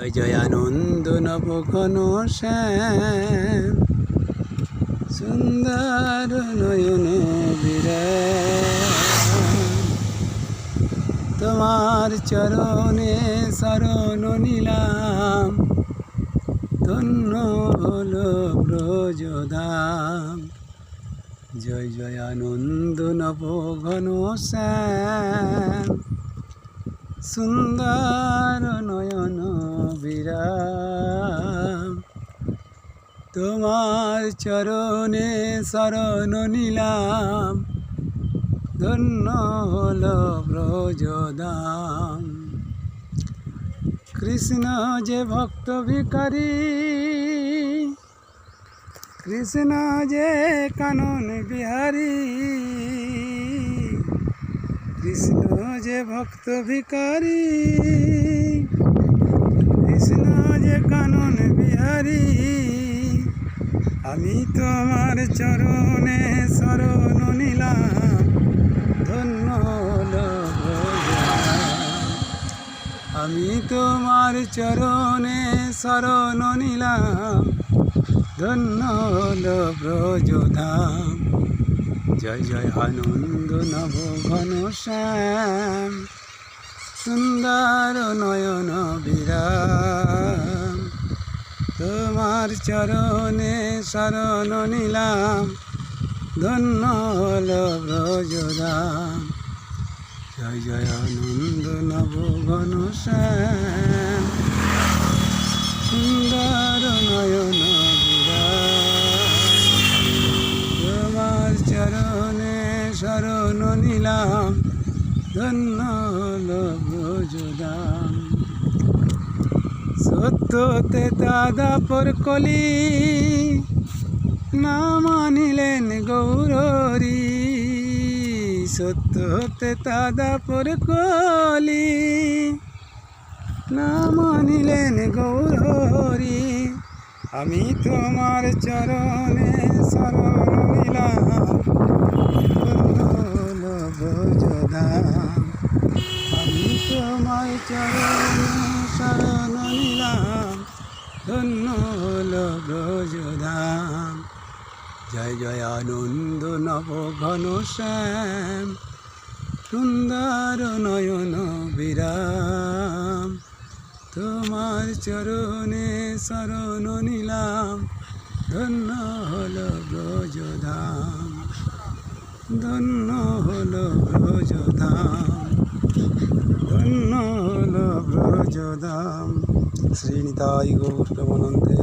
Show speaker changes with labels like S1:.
S1: জয় জয় আনন্দ নব ঘন শ্যাম সুন্দর নয়নে বিরাম তোমার চরণে শরণ নিলাম, ধন্য হলো ব্রজধাম জয় জয় আনন্দ নব ঘন শ্যাম সুন্দর তোমার চরণে শরণ নিলাম, ধন্য হল ব্রজদাম। কৃষ্ণ যে ভক্ত ভিকারী কৃষ্ণ যে কানন বিহারী, কৃষ্ণ যে ভক্ত ভিকারী কৃষ্ণ যে কানন বিহারী। আমি তোমার চরণে শরণ নিলাম, ধন্য। আমি তোমার চরণে শরণ নিলাম, ধন্য ব্রজধাম জয় জয় আনন্দ নব ঘন শ্যাম, সুন্দর নয়ন বিরাম তোমার চরণে শরণ নিলাম, ধন্য হল ব্রজধাম জয় জয় আনন্দ নব ঘন শ্যাম সুন্দর নয়ন তোমার চরণে শরণ নিলাম, ধন্য হল সত্যতে দাদা পর কলি না মানিলেন গৌরী সত্যতে দাদা পর কলি না মানিলেন গৌরী আমি তোমার চরণে শরণ নিলাম বন্ধন তোমার চরণে শরণ নিলাম, ধন্য হল ব্রজধাম। জয় জয় আনন্দ নব ঘন শ্যাম, সুন্দর নয়ন বিরাম। তোমার চরণে শরণ নিলাম, ধন্য হল ব্রজধাম, ধন্য হল ব্রজধাম। রাধাম শ্রীনিতাই গৌরমনন্দে